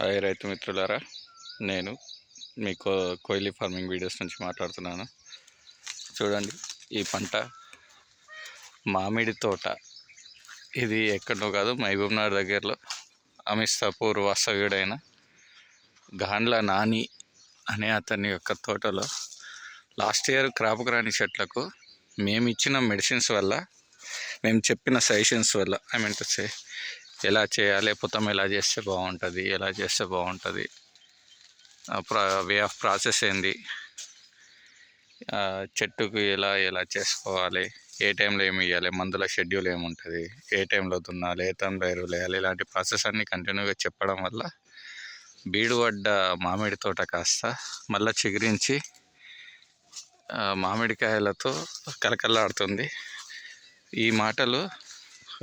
Hi రైతు మిత్రులారా నేను మీ కో కోయిలీ ఫార్మింగ్ వీడియోస్ నుంచి మాట్లాడుతున్నాను. చూడండి ఈ పంట మామిడి తోట. ఇది ఎక్కడో కాదు మహబూబ్నగర్ దగ్గరలో. అమిస్తాపూర్ వాస్తవ్యుడైన గాండ్ల నాని అనే అతని యొక్క తోటలో లాస్ట్ ఇయర్ క్రాప్ రాని చెట్లకు మేము ఇచ్చిన మెడిసిన్స్ వల్ల మేము చెప్పిన సజెషన్స్ వల్ల ఐ మీన్ టు సే ఎలా చేయాలి పుతం ఎలా చేస్తే బాగుంటుంది ఎలా చేస్తే బాగుంటుంది వే ఆఫ్ ప్రాసెస్ ఏంది చెట్టుకు ఎలా ఎలా చేసుకోవాలి ఏ టైంలో ఏమి ఇవ్వాలి మందుల షెడ్యూల్ ఏముంటుంది ఏ టైంలో దున్నాలి ఏ టైంలో ఎరువులు వేయాలి ఇలాంటి ప్రాసెస్ అన్ని కంటిన్యూగా చెప్పడం వల్ల బీడు పడ్డ మామిడి తోట కాస్త మళ్ళీ చిగురించి మామిడికాయలతో కలకల్లాడుతుంది ఈ మాటలు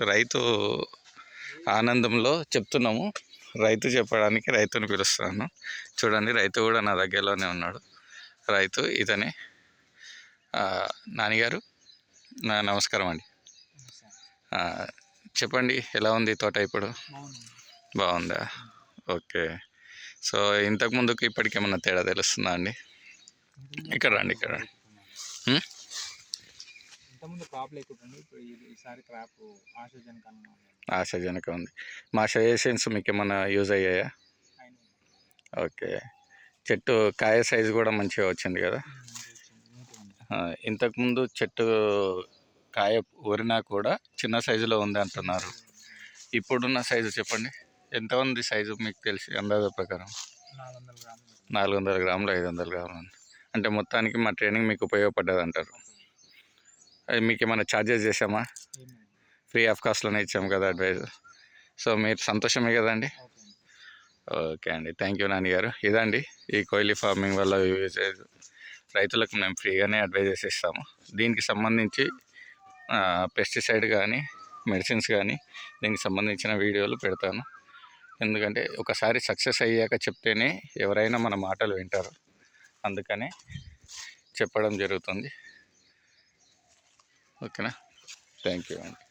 రైతు ఆనందంలో చెప్తున్నాము. రైతు చెప్పడానికి రైతుని పిలుస్తాను చూడండి రైతు కూడా నా దగ్గరలోనే ఉన్నాడు. రైతు ఇతనే. నాన్నగారు నా నమస్కారం అండి. చెప్పండి ఎలా ఉంది తోట ఇప్పుడు? బాగుందా? ఓకే. సో ఇంతకు ముందుకు తేడా తెలుస్తుందా అండి? ఇక్కడ రండి ఇక్కడ రండి. ఇంతకుముందు క్రాప్ లేకుంటుండే ఇప్పుడు ఈ- ఈసారి క్రాప్ ఆశాజనకంగా ఉంది. ఆశాజనకం ఉంది. మా సజెషన్స్ మీకు ఏమన్నా యూజ్ అయ్యాయా? ఓకే. చెట్టు కాయ సైజు కూడా మంచిగా వచ్చింది కదా? ఇంతకుముందు చెట్టు కాయ ఊరినా కూడా చిన్న సైజులో ఉంది అంటున్నారు. ఇప్పుడున్న సైజు చెప్పండి. ఎంత ఉంది సైజు మీకు తెలిసి అందాజ ప్రకారం? నాలుగు వందల గ్రాములు. ఐదు వందల గ్రాములు. అంటే మొత్తానికి మా ట్రైనింగ్ మీకు ఉపయోగపడ్డది అంటారు. మీకు ఏమైనా ఛార్జెస్ చేసామా ఫ్రీ ఆఫ్ కాస్ట్లోనే ఇచ్చాం కదా అడ్వైజ్ సో మీరు సంతోషమే కదండి? ఓకే అండి. థ్యాంక్ యూ నాన్నగారు. ఇదండి. ఈ కోయిలీ ఫార్మింగ్ వల్ల రైతులకు మేము ఫ్రీగానే అడ్వైజెస్ ఇస్తాము దీనికి సంబంధించి పెస్టిసైడ్ కానీ మెడిసిన్స్ కానీ దీనికి సంబంధించిన వీడియోలు పెడతాను. ఎందుకంటే ఒకసారి సక్సెస్ అయ్యాక చెప్తేనే ఎవరైనా మన మాటలు వింటారు. అందుకనే చెప్పడం జరుగుతుంది. ఓకేనా? థ్యాంక్ యూ అండి.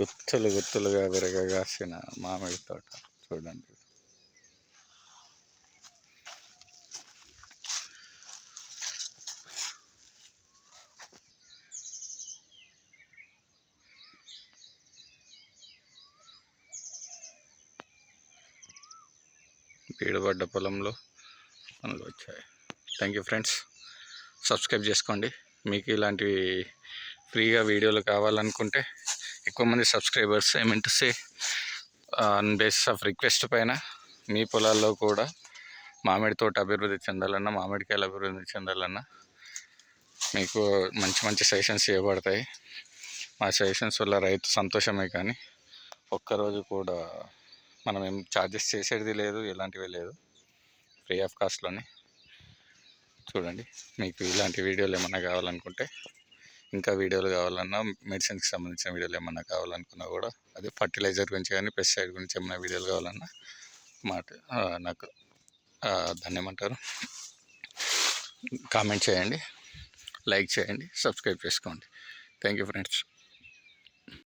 గుత్తులు గుత్తులుగా విరగగాసిన మామిడి తోట చూడండి. పీడబడ్డ పొలంలో పనులు వచ్చాయి. థ్యాంక్ యూ ఫ్రెండ్స్ సబ్స్క్రైబ్ చేసుకోండి. మీకు ఇలాంటివి ఫ్రీగా వీడియోలు కావాలనుకుంటే ఎక్కువ మంది సబ్స్క్రైబర్స్ ఏమంటే say on basis of request పైన మీ పొలాల్లో కూడా మామిడి తోట అభివృద్ధి చెందాలన్నా మామిడికాయలు అభివృద్ధి చెందాలన్నా మీకు మంచి మంచి సజెషన్స్ ఇవ్వబడతాయి. మా సజెషన్స్ వల్ల రైతు సంతోషమే కానీ ఒక్కరోజు కూడా మనం ఏం ఛార్జెస్ చేసేది లేదు ఎలాంటివి లేదు. ఫ్రీ ఆఫ్ కాస్ట్లోనే చూడండి మీకు ఇలాంటి వీడియోలు ఏమన్నా కావాలనుకుంటే ఇంకా వీడియోలు కావాలన్నా మెడిసిన్కి సంబంధించిన వీడియోలు ఏమన్నా కావాలనుకున్నా కూడా అదే ఫర్టిలైజర్ గురించి కానీ పెస్టిసైడ్ గురించి ఏమైనా వీడియోలు కావాలన్నా మాట నాకు ధన్యమంటారు దాన్ని ఏమంటారు? కామెంట్ చేయండి లైక్ చేయండి సబ్స్క్రైబ్ చేసుకోండి. Thank you friends